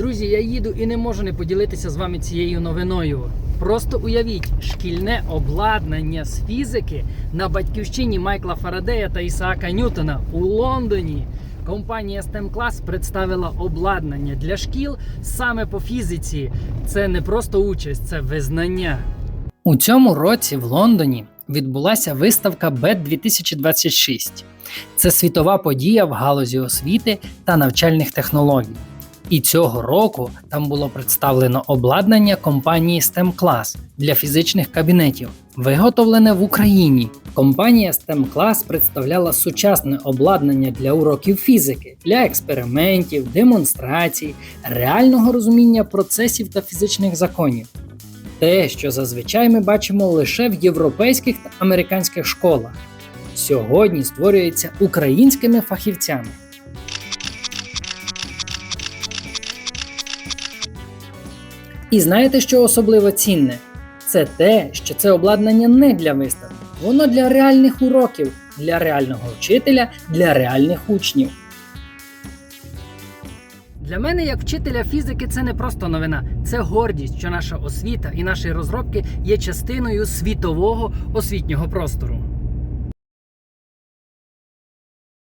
Друзі, я їду і не можу не поділитися з вами цією новиною. Просто уявіть, шкільне обладнання з фізики на батьківщині Майкла Фарадея та Ісаака Ньютона у Лондоні. Компанія STEM Class представила обладнання для шкіл саме по фізиці. Це не просто участь, це визнання. У цьому році в Лондоні відбулася виставка BED 2026. Це світова подія в галузі освіти та навчальних технологій. І цього року там було представлено обладнання компанії STEM Class для фізичних кабінетів, виготовлене в Україні. Компанія STEM Class представляла сучасне обладнання для уроків фізики, для експериментів, демонстрацій, реального розуміння процесів та фізичних законів. Те, що зазвичай ми бачимо лише в європейських та американських школах, сьогодні створюється українськими фахівцями. І знаєте, що особливо цінне? Це те, що це обладнання не для виставки, воно для реальних уроків, для реального вчителя, для реальних учнів. Для мене, як вчителя фізики, це не просто новина, це гордість, що наша освіта і наші розробки є частиною світового освітнього простору.